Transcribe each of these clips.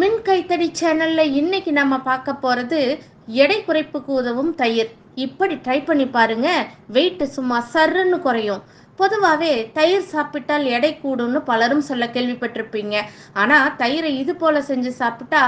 மின் கைத்தடி சேனல்ல இன்னைக்கு நம்ம பார்க்க போறது எடை குறைப்புக்கு உதவும் தயிர். இப்படி ட்ரை பண்ணி பாருங்க வெயிட் சும்மா சர்ன்னு குறையும். பொதுவாகவே தயிர் சாப்பிட்டால் எடை கூடும்னு பலரும் சொல்ல கேள்விப்பட்டிருப்பீங்க. ஆனால் தயிரை இது போல செஞ்சு சாப்பிட்டா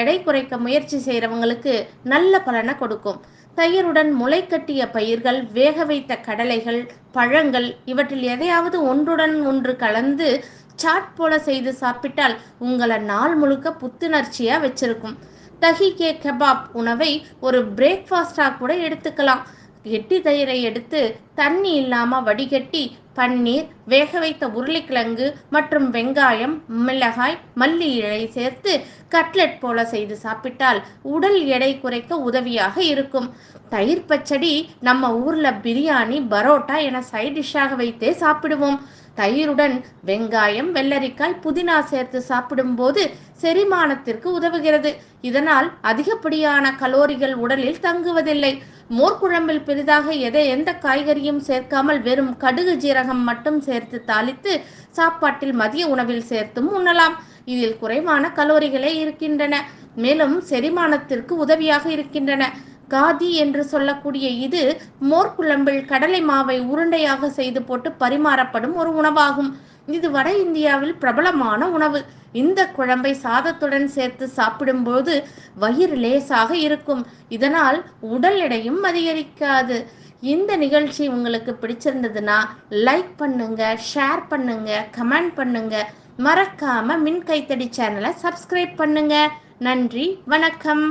எடை குறைக்க முயற்சி செய்கிறவங்களுக்கு நல்ல பலனை கொடுக்கும். தயிருடன் முளைக்கட்டிய பயிர்கள் வேக வைத்த கடலைகள் பழங்கள் இவற்றில் எதையாவது ஒன்றுடன் ஒன்று கலந்து சாட் போல செய்து சாப்பிட்டால் உங்களை நாள் முழுக்க புத்துணர்ச்சியா வச்சிருக்கும். தஹிகே கபாப் உணவை ஒரு பிரேக்ஃபாஸ்டா கூட எடுத்துக்கலாம். கெட்டி தயிரை எடுத்து தண்ணி இல்லாம வடிகட்டி பன்னீர் வேக வைத்த உருளைக்கிழங்கு மற்றும் வெங்காயம் மிளகாய் மல்லி இழை சேர்த்து கட்லெட் போல செய்து சாப்பிட்டால் உடல் எடை குறைக்க உதவியாக இருக்கும். தயிர் பச்சடி நம்ம ஊர்ல பிரியாணி பரோட்டா என சைட் டிஷ்ஷாக வைத்தே சாப்பிடுவோம். தயிருடன் வெங்காயம் வெள்ளரிக்காய் புதினா சேர்த்து சாப்பிடும்போது செரிமானத்திற்கு உதவுகிறது. இதனால் அதிகப்படியான கலோரிகள் உடலில் தங்குவதில்லை. மோர்க்குழம்பில் பெரிதாக எதை எந்த காய்கறியும் சேர்க்காமல் வெறும் கடுகு சீரகம் மட்டும் சேர்த்து தாளித்து சாப்பாட்டில் மதிய உணவில் சேர்த்தும் உண்ணலாம். இதில் குறைவான கலோரிகளே இருக்கின்றன. மேலும் செரிமானத்திற்கு உதவியாக இருக்கின்றன. காதி என்று சொல்லக்கூடிய இது மோர்க்குழம்பில் கடலை மாவை உருண்டையாக செய்து போட்டு பரிமாறப்படும் ஒரு உணவாகும். இது வட இந்தியாவில் பிரபலமான உணவு. இந்த குழம்பை சாதத்துடன் சேர்த்து சாப்பிடும்போது வயிறு லேசாக இருக்கும். இதனால் உடல் எடையும் அதிகரிக்காது. இந்த நிகழ்ச்சி உங்களுக்கு பிடிச்சிருந்ததுன்னா லைக் பண்ணுங்க ஷேர் பண்ணுங்க கமெண்ட் பண்ணுங்க. மறக்காம மின் கைத்தடி சேனலை சப்ஸ்கிரைப் பண்ணுங்க. நன்றி வணக்கம்.